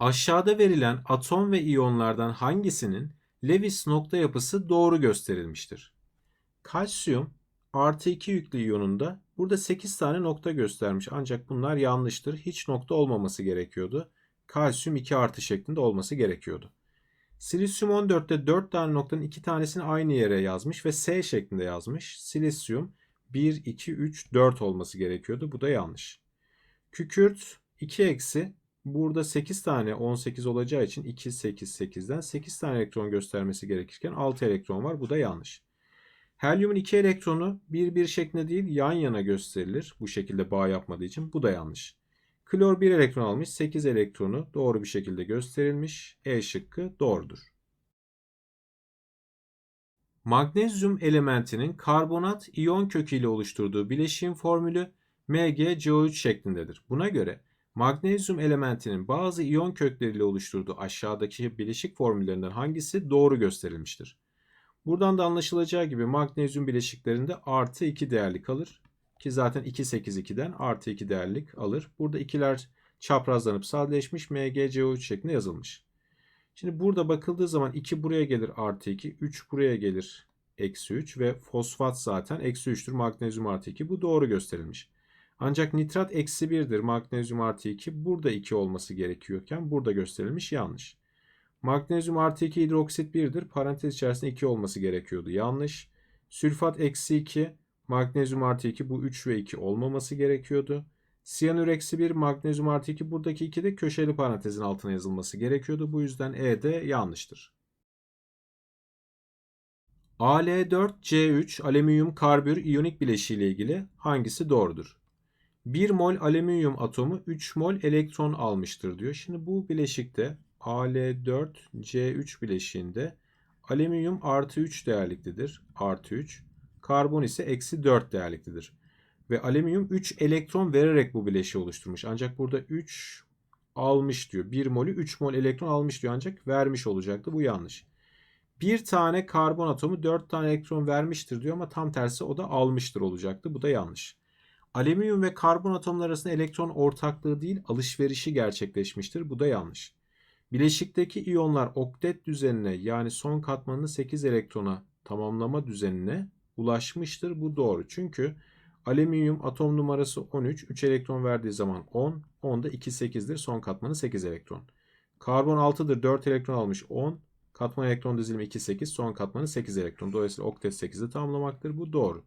Aşağıda verilen atom ve iyonlardan hangisinin Lewis nokta yapısı doğru gösterilmiştir? Kalsiyum artı 2 yüklü iyonunda burada 8 tane nokta göstermiş ancak bunlar yanlıştır. Hiç nokta olmaması gerekiyordu. Kalsiyum 2 artı şeklinde olması gerekiyordu. Silisyum 14'te 4 tane noktanın 2 tanesini aynı yere yazmış ve S şeklinde yazmış. Silisyum 1, 2, 3, 4 olması gerekiyordu. Bu da yanlış. Kükürt 2 eksi burada 8 tane 18 olacağı için 2, 8, 8'den 8 tane elektron göstermesi gerekirken 6 elektron var. Bu da yanlış. Helyumun 2 elektronu 1, 1 şeklinde değil yan yana gösterilir. Bu şekilde bağ yapmadığı için bu da yanlış. Klor 1 elektron almış. 8 elektronu doğru bir şekilde gösterilmiş. E şıkkı doğrudur. Magnezyum elementinin karbonat iyon köküyle oluşturduğu bileşiğin formülü MgCO3 şeklindedir. Buna göre magnezyum elementinin bazı iyon kökleriyle oluşturduğu aşağıdaki bileşik formüllerinden hangisi doğru gösterilmiştir? Buradan da anlaşılacağı gibi magnezyum bileşiklerinde artı 2 değerli kalır. Ki zaten 2, 8, 2'den artı 2 değerlik alır. Burada ikiler çaprazlanıp sadeleşmiş MgCO3 şeklinde yazılmış. Şimdi burada bakıldığı zaman 2 buraya gelir artı 2, 3 buraya gelir eksi 3 ve fosfat zaten eksi 3'tür magnezyum artı 2. Bu doğru gösterilmiş. Ancak nitrat eksi 1'dir magnezyum artı 2. Burada 2 olması gerekiyorken burada gösterilmiş yanlış. Magnezyum artı 2 hidroksit 1'dir. Parantez içerisinde 2 olması gerekiyordu. Yanlış. Sülfat eksi 2 magnezyum artı 2 bu 3 ve 2 olmaması gerekiyordu. Siyanür eksi 1 magnezyum artı 2 buradaki 2 de köşeli parantezin altına yazılması gerekiyordu. Bu yüzden E de yanlıştır. Al4C3 alüminyum karbür iyonik bileşiği ile ilgili hangisi doğrudur? 1 mol alüminyum atomu 3 mol elektron almıştır diyor. Şimdi bu bileşikte Al4C3 bileşiğinde alüminyum artı 3 değerliktedir. Artı 3. Karbon ise eksi 4 değerliktedir. Ve alüminyum 3 elektron vererek bu bileşiği oluşturmuş. Ancak burada 3 almış diyor. 1 molü 3 mol elektron almış diyor ancak vermiş olacaktı. Bu yanlış. Bir tane karbon atomu 4 tane elektron vermiştir diyor ama tam tersi o da almıştır olacaktı. Bu da yanlış. Alüminyum ve karbon atomları arasında elektron ortaklığı değil alışverişi gerçekleşmiştir. Bu da yanlış. Bileşikteki iyonlar oktet düzenine yani son katmanını 8 elektrona tamamlama düzenine ulaşmıştır. Bu doğru. Çünkü alüminyum atom numarası 13. 3 elektron verdiği zaman 10. 10 da 2 8'dir. Son katmanı 8 elektron. Karbon 6'dır. 4 elektron almış 10. Katman elektron dizilimi 2 8. Son katmanı 8 elektron. Dolayısıyla oktet 8'i tamamlamaktır. Bu doğru.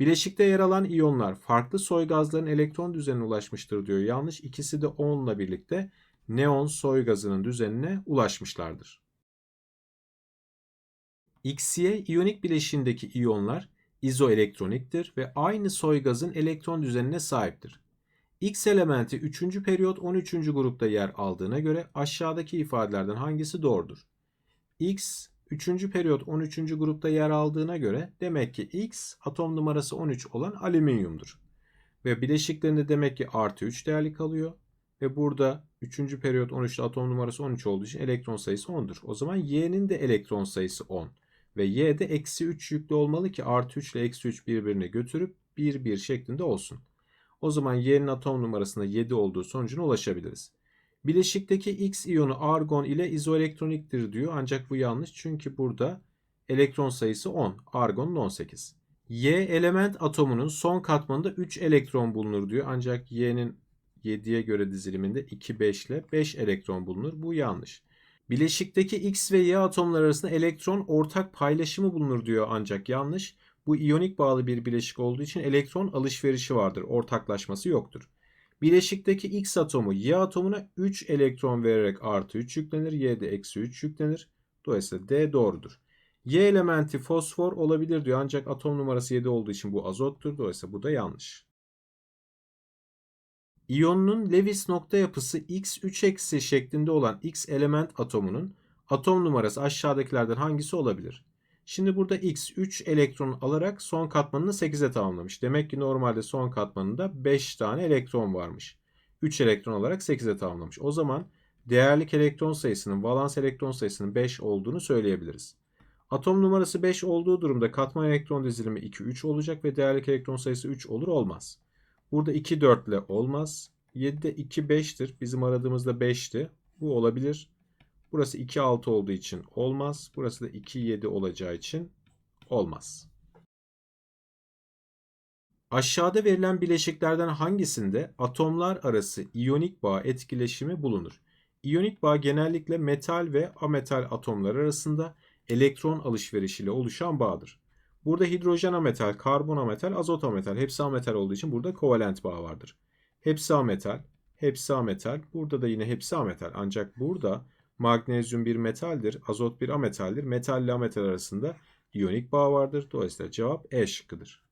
Bileşikte yer alan iyonlar farklı soy gazların elektron düzenine ulaşmıştır diyor. Yanlış. İkisi de 10 ile birlikte neon soy gazının düzenine ulaşmışlardır. XY iyonik bileşiğindeki iyonlar izoelektroniktir ve aynı soy gazın elektron düzenine sahiptir. X elementi 3. periyot 13. grupta yer aldığına göre aşağıdaki ifadelerden hangisi doğrudur? X 3. periyot 13. grupta yer aldığına göre demek ki X atom numarası 13 olan alüminyumdur. Ve bileşiklerinde demek ki artı 3 değerli kalıyor. Ve burada 3. periyot 13'te atom numarası 13 olduğu için elektron sayısı 10'dur. O zaman Y'nin de elektron sayısı 10. Ve Y de eksi 3 yüklü olmalı ki artı 3 ile eksi 3 birbirine götürüp 1 1 şeklinde olsun. O zaman Y'nin atom numarasında 7 olduğu sonucuna ulaşabiliriz. Bileşikteki X iyonu argon ile izoelektroniktir diyor. Ancak bu yanlış çünkü burada elektron sayısı 10. Argonun 18. Y element atomunun son katmanında 3 elektron bulunur diyor. Ancak Y'nin 7'ye göre diziliminde 2 5 ile 5 elektron bulunur. Bu yanlış. Bileşikteki X ve Y atomlar arasında elektron ortak paylaşımı bulunur diyor ancak yanlış. Bu iyonik bağlı bir bileşik olduğu için elektron alışverişi vardır. Ortaklaşması yoktur. Bileşikteki X atomu Y atomuna 3 elektron vererek artı 3 yüklenir. Y de eksi 3 yüklenir. Dolayısıyla D doğrudur. Y elementi fosfor olabilir diyor ancak atom numarası 7 olduğu için bu azottur. Dolayısıyla bu da yanlış. İyonun Lewis nokta yapısı X3 eksi şeklinde olan X element atomunun atom numarası aşağıdakilerden hangisi olabilir? Şimdi burada X 3 elektron alarak son katmanını 8'e tamamlamış. Demek ki normalde son katmanında 5 tane elektron varmış. 3 elektron alarak 8'e tamamlamış. O zaman değerlik elektron sayısının valans elektron sayısının 5 olduğunu söyleyebiliriz. Atom numarası 5 olduğu durumda katman elektron dizilimi 2 3 olacak ve değerlik elektron sayısı 3 olur olmaz. Burada 2 4 ile olmaz. 7'de 2 5'tir. Bizim aradığımızda 5'ti. Bu olabilir. Burası 2 6 olduğu için olmaz. Burası da 2 7 olacağı için olmaz. Aşağıda verilen bileşiklerden hangisinde atomlar arası iyonik bağ etkileşimi bulunur? İyonik bağ genellikle metal ve ametal atomlar arasında elektron alışverişiyle oluşan bağdır. Burada hidrojen ametal, karbon ametal, azot ametal hepsi ametal olduğu için burada kovalent bağ vardır. Hepsi ametal, hepsi ametal. Burada da yine hepsi ametal. Ancak burada magnezyum bir metaldir, azot bir ametaldir. Metal ile ametal arasında iyonik bağ vardır. Dolayısıyla cevap E şıkkıdır.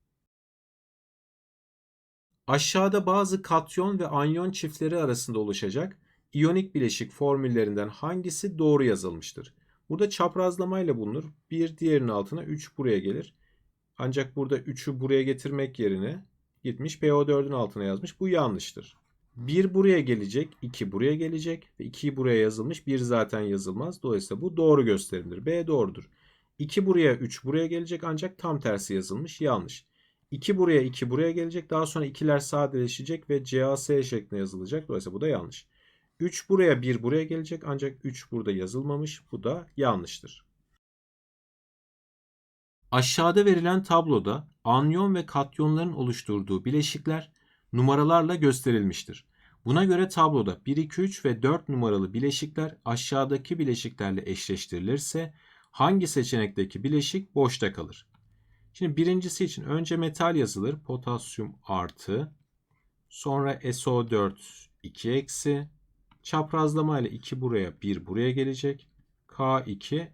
Aşağıda bazı katyon ve anyon çiftleri arasında oluşacak iyonik bileşik formüllerinden hangisi doğru yazılmıştır? Burada çaprazlamayla bulunur. Bir diğerinin altına 3 buraya gelir. Ancak burada 3'ü buraya getirmek yerine gitmiş PO4'ün altına yazmış. Bu yanlıştır. 1 buraya gelecek, 2 buraya gelecek ve 2'yi buraya yazılmış. 1 zaten yazılmaz. Dolayısıyla bu doğru gösterimdir. B doğrudur. 2 buraya, 3 buraya gelecek ancak tam tersi yazılmış. Yanlış. 2 buraya, 2 buraya gelecek. Daha sonra ikiler sadeleşecek ve CAS şeklinde yazılacak. Dolayısıyla bu da yanlış. 3 buraya 1 buraya gelecek ancak 3 burada yazılmamış. Bu da yanlıştır. Aşağıda verilen tabloda anyon ve katyonların oluşturduğu bileşikler numaralarla gösterilmiştir. Buna göre tabloda 1, 2, 3 ve 4 numaralı bileşikler aşağıdaki bileşiklerle eşleştirilirse hangi seçenekteki bileşik boşta kalır? Şimdi birincisi için önce metal yazılır. Potasyum artı. Sonra SO4 2 eksi. Çaprazlama ile 2 buraya 1 buraya gelecek. K2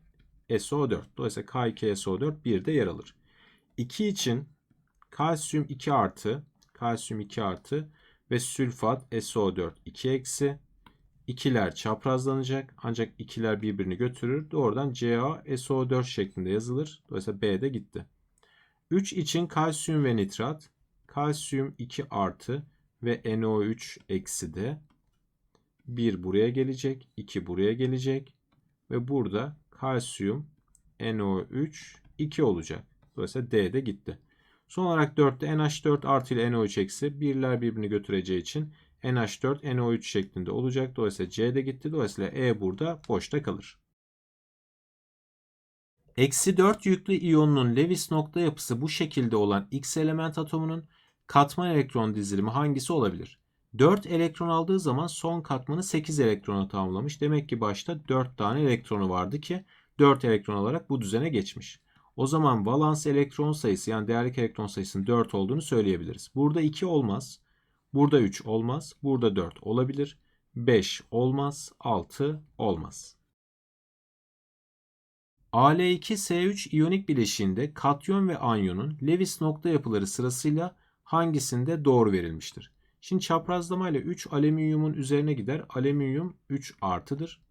SO4. Dolayısıyla K2 SO4 1 de yer alır. 2 için kalsiyum 2 artı, kalsiyum 2 artı ve sülfat SO4 2 eksi. İkiler çaprazlanacak ancak ikiler birbirini götürür. Doğrudan Ca SO4 şeklinde yazılır. Dolayısıyla B de gitti. 3 için kalsiyum ve nitrat. Kalsiyum 2 artı ve NO3 eksi de 1 buraya gelecek, 2 buraya gelecek ve burada kalsiyum NO3 2 olacak. Dolayısıyla D de gitti. Son olarak 4'te NH4 artı ile NO3 eksi birler birbirini götüreceği için NH4 NO3 şeklinde olacak. Dolayısıyla C de gitti. Dolayısıyla E burada boşta kalır. Eksi 4 yüklü iyonun Lewis nokta yapısı bu şekilde olan X element atomunun katman elektron dizilimi hangisi olabilir? 4 elektron aldığı zaman son katmanı 8 elektrona tamamlamış. Demek ki başta 4 tane elektronu vardı ki 4 elektron alarak bu düzene geçmiş. O zaman valans elektron sayısı yani değerlik elektron sayısının 4 olduğunu söyleyebiliriz. Burada 2 olmaz. Burada 3 olmaz. Burada 4 olabilir. 5 olmaz. 6 olmaz. Al2S3 iyonik bileşiğinde katyon ve anyonun Lewis nokta yapıları sırasıyla hangisinde doğru verilmiştir? Şimdi çaprazlamayla 3 alüminyumun üzerine gider. Alüminyum 3 artıdır.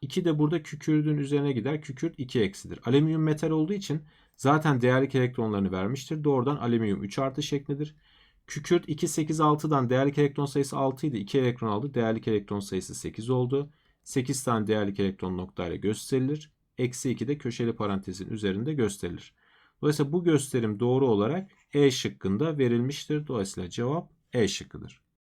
2 de burada kükürdün üzerine gider. Kükürt 2 eksidir. Alüminyum metal olduğu için zaten değerlik elektronlarını vermiştir. Doğrudan alüminyum 3 artı şeklidir. Kükürt 2, 8, 6'dan değerlik elektron sayısı 6 idi. 2 elektron aldı. Değerlik elektron sayısı 8 oldu. 8 tane değerlik elektron noktayla gösterilir. Eksi 2 de köşeli parantezin üzerinde gösterilir. Dolayısıyla bu gösterim doğru olarak E şıkkında verilmiştir. Dolayısıyla cevap E şıkkıdır.